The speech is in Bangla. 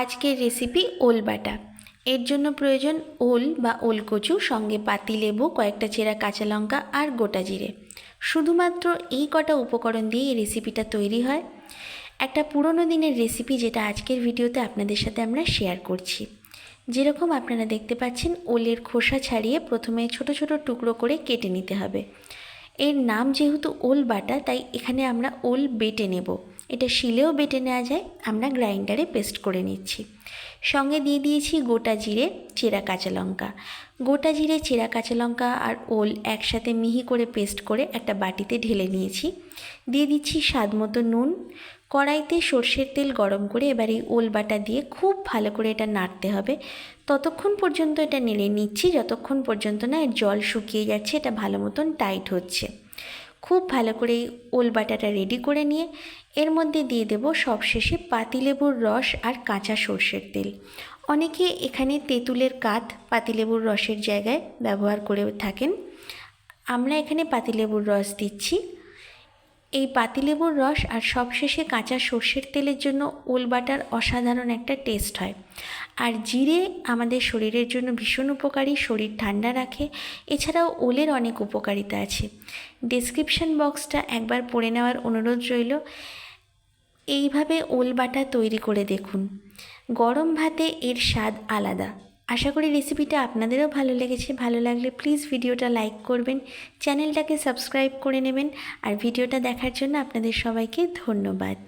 আজকের রেসিপি ওল বাটা। এর জন্য প্রয়োজন ওল বা ওল কচু, সঙ্গে পাতিলেবু কয়েকটা চেরা কাঁচা লঙ্কা আর গোটা জিরে। শুধুমাত্র এই কটা উপকরণ দিয়ে এই রেসিপিটা তৈরি হয়। একটা পুরনো দিনের রেসিপি যেটা আজকের ভিডিওতে আপনাদের সাথে আমরা শেয়ার করছি। যেরকম আপনারা দেখতে পাচ্ছেন, ওলের খোসা ছাড়িয়ে প্রথমে ছোট ছোট টুকরো করে কেটে নিতে হবে। এর নাম যেহেতু ওল বাটা, তাই এখানে আমরা ওল বেটে নেব। এটা শিলেও বেটে নেওয়া যায়, আমরা গ্রাইন্ডারে পেস্ট করে নিচ্ছি। সঙ্গে দিয়ে দিয়েছি গোটা জিরে, চেরা কাঁচা লঙ্কা। গোটা জিরে, চেরা কাঁচা লঙ্কা আর ওল একসাথে মিহি করে পেস্ট করে একটা বাটিতে ঢেলে নিয়েছি। দিয়ে দিচ্ছি স্বাদ মতো নুন। কড়াইতে সর্ষের তেল গরম করে এবার এই ওল বাটা দিয়ে খুব ভালো করে এটা নাড়তে হবে। ততক্ষণ পর্যন্ত এটা নেড়ে নিচ্ছি, যতক্ষণ পর্যন্ত না এর জল শুকিয়ে যাচ্ছে, এটা ভালো মতন টাইট হচ্ছে। খুব ভালো করে এই ওল বাটাটা রেডি করে নিয়ে এর মধ্যে দিয়ে দেব সবশেষে পাতিলেবুর রস আর কাঁচা সর্ষের তেল। অনেকে এখানে তেঁতুলের কাত পাতিলেবুর রসের জায়গায় ব্যবহার করে থাকেন। আমরা এখানে পাতিলেবুর রস দিচ্ছি। এই পাতিলেবুর রস আর সবশেষে কাঁচা সর্ষের তেলের জন্য ওল বাটার অসাধারণ একটা টেস্ট হয়। আর জিরে আমাদের শরীরের জন্য ভীষণ উপকারী, শরীর ঠান্ডা রাখে। এছাড়াও ওলের অনেক উপকারিতা আছে। ডেসক্রিপশন বক্সটা একবার পড়ে নেওয়ার অনুরোধ রইল। এইভাবে ওল বাটা তৈরি করে দেখুন। গরম ভাতে এর স্বাদ আলাদা। আশা করি রেসিপিটা আপনাদেরও ভালো লেগেছে। ভালো লাগলে প্লিজ ভিডিওটা লাইক করবেন চ্যানেলটাকে সাবস্ক্রাইব করে নেবেন। আর ভিডিওটা দেখার জন্য আপনাদের সবাইকে ধন্যবাদ।